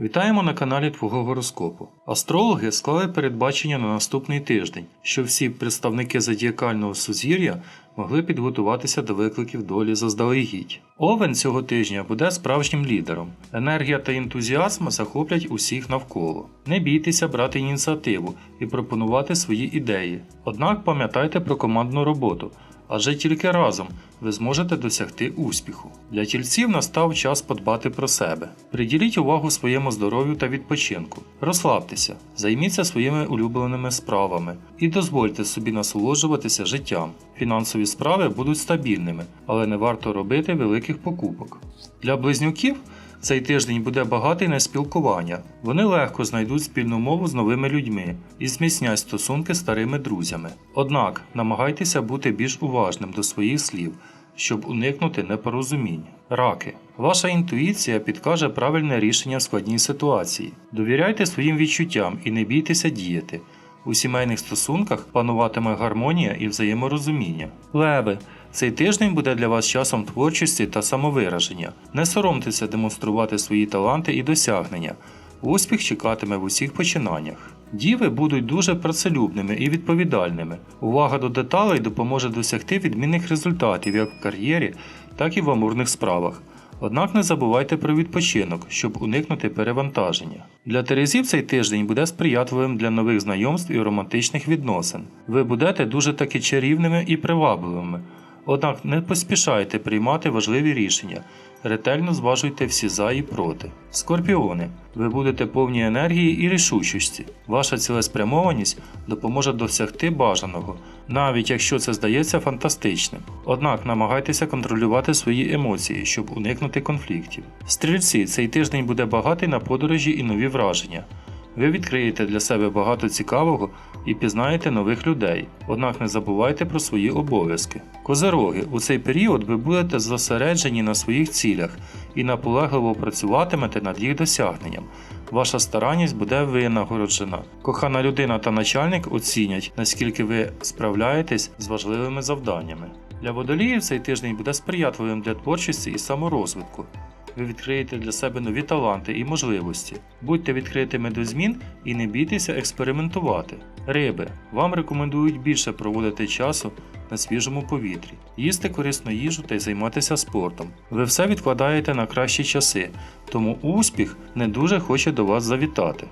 Вітаємо на каналі Твого гороскопу. Астрологи склали передбачення на наступний тиждень, щоб всі представники зодіакального сузір'я могли підготуватися до викликів долі заздалегідь. Овен цього тижня буде справжнім лідером. Енергія та ентузіазм захоплять усіх навколо. Не бійтеся брати ініціативу і пропонувати свої ідеї. Однак пам'ятайте про командну роботу. Адже тільки разом ви зможете досягти успіху. Для тільців настав час подбати про себе. Приділіть увагу своєму здоров'ю та відпочинку. Розслабтеся, займіться своїми улюбленими справами і дозвольте собі насолоджуватися життям. Фінансові справи будуть стабільними, але не варто робити великих покупок. Для близнюків цей тиждень буде багатий на спілкування. Вони легко знайдуть спільну мову з новими людьми і зміцнять стосунки з старими друзями. Однак намагайтеся бути більш уважним до своїх слів, щоб уникнути непорозумінь. Раки. Ваша інтуїція підкаже правильне рішення в складній ситуації. Довіряйте своїм відчуттям і не бійтеся діяти. У сімейних стосунках пануватиме гармонія і взаєморозуміння. Леви. Цей тиждень буде для вас часом творчості та самовираження. Не соромтеся демонструвати свої таланти і досягнення. Успіх чекатиме в усіх починаннях. Діви будуть дуже працелюбними і відповідальними. Увага до деталей допоможе досягти відмінних результатів як в кар'єрі, так і в амурних справах. Однак не забувайте про відпочинок, щоб уникнути перевантаження. Для Терезів цей тиждень буде сприятливим для нових знайомств і романтичних відносин. Ви будете дуже таки чарівними і привабливими. Однак не поспішайте приймати важливі рішення. Ретельно зважуйте всі за і проти. Скорпіони. Ви будете повні енергії і рішучості. Ваша цілеспрямованість допоможе досягти бажаного, навіть якщо це здається фантастичним. Однак намагайтеся контролювати свої емоції, щоб уникнути конфліктів. Стрільці, цей тиждень буде багатий на подорожі і нові враження. Ви відкриєте для себе багато цікавого і пізнаєте нових людей, однак не забувайте про свої обов'язки. Козероги, у цей період ви будете зосереджені на своїх цілях і наполегливо працюватимете над їх досягненням. Ваша старанність буде винагороджена. Кохана людина та начальник оцінять, наскільки ви справляєтесь з важливими завданнями. Для водоліїв цей тиждень буде сприятливим для творчості і саморозвитку ви відкриєте для себе нові таланти і можливості. Будьте відкритими до змін і не бійтеся експериментувати. Риби, вам рекомендують більше проводити часу на свіжому повітрі, їсти корисну їжу та й займатися спортом. Ви все відкладаєте на кращі часи, тому успіх не дуже хоче до вас завітати.